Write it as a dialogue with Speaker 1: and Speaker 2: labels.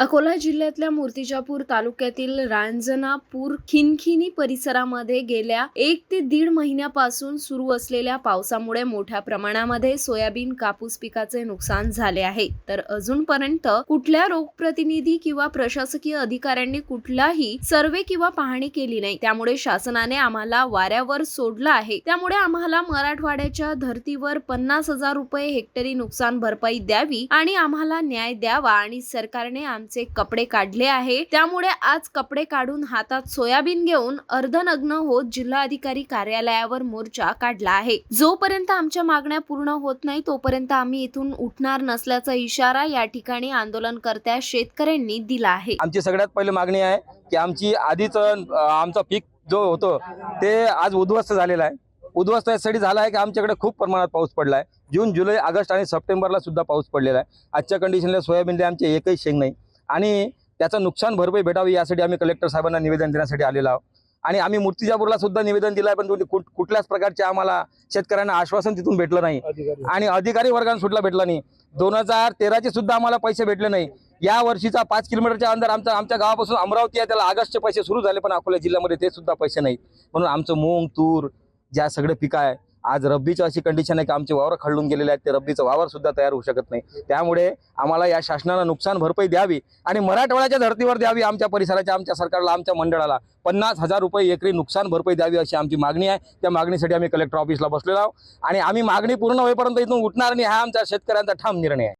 Speaker 1: अकोला जिल्ह्यातल्या मूर्तिजापूर तालुक्यातील रांजनापूर खिनखिनी परिसरामध्ये गेल्या एक ते दीड महिन्यापासून सुरू असलेल्या पावसामुळे मोठ्या प्रमाणामध्ये सोयाबीन कापूस पिकाचे नुकसान झाले आहे. तर अजूनपर्यंत कुठल्या रोगप्रतिनिधी किंवा प्रशासकीय अधिकाऱ्यांनी कुठलाही सर्वे किंवा पाहणी केली नाही. त्यामुळे शासनाने आम्हाला वाऱ्यावर सोडलं आहे. त्यामुळे आम्हाला मराठवाड्याच्या धर्तीवर पन्नास हजार रुपये हेक्टरी नुकसान भरपाई द्यावी आणि आम्हाला न्याय द्यावा आणि सरकारने त्यांचे कपडे काढले आहे. त्यामुळे आज कपडे काढून हातात सोयाबीन घेऊन अर्धनग्न होत जिल्हाधिकारी कार्यालयावर मोर्चा काढला आहे. जोपर्यंत आमच्या मागण्या पूर्ण होत नाही तोपर्यंत आम्ही इथून उठणार नसल्याचा इशारा या ठिकाणी आंदोलनकर्त्या शेतकऱ्यांनी दिला आहे.
Speaker 2: आमची सगळ्यात पहिली मागणी आहे की आमची आधीच आमचा पीक जो होतो ते आज उद्ध्वस्त झालेला आहे. उद्ध्वस्त यासाठी झाला आहे की आमच्याकडे खूप प्रमाणात पाऊस पडला आहे जून जुलै ऑगस्ट आणि सप्टेंबरला सुद्धा पाऊस पडलेला आहे. आजच्या कंडिशनला सोयाबीनला आमचे एकही शेंग नाही. आणि त्याचं नुकसान भरपाई भेटावी यासाठी आम्ही कलेक्टर साहेबांना निवेदन देण्यासाठी आलेलो आहोत. आणि आम्ही मूर्तिजापूरला सुद्धा निवेदन दिलं आहे पण तुम्ही कुठ कुठल्याच प्रकारचे आम्हाला शेतकऱ्यांना आश्वासन तिथून भेटलं नाही. आणि अधिकारी वर्गांना सुद्धा भेटला नाही. दोन हजार तेराचे सुद्धा आम्हाला पैसे भेटले नाही. या वर्षीचा पाच किलोमीटरच्या अंदर आमचा आमच्या गावापासून अमरावती आहे त्याला ऑगस्टचे पैसे सुरू झाले पण अकोला जिल्ह्यामध्ये ते सुद्धा पैसे नाहीत. म्हणून आमचं मूग तूर ज्या सगळे पिकं आहे आज रब्बीचं अशी कंडिशन आहे की आमचे वावर खळून गेलेले आहेत ते रब्बीचं वावर सुद्धा तयार होऊ शकत नाही. त्यामुळे आम्हाला या शासनाला नुकसान भरपाई द्यावी आणि मराठवाड्याच्या धर्तीवर द्यावी आमच्या परिसराच्या आमच्या सरकारला आमच्या मंडळाला. पन्नास हजार रुपये एकरी नुकसान भरपाई द्यावी अशी आमची मागणी आहे. त्या मागणीसाठी आम्ही कलेक्टर ऑफिसला बसलेलो आहोत. आणि आम्ही मागणी पूर्ण होईपर्यंत इथून उठणार नाही. हा आमच्या शेतकऱ्यांचा ठाम निर्णय आहे.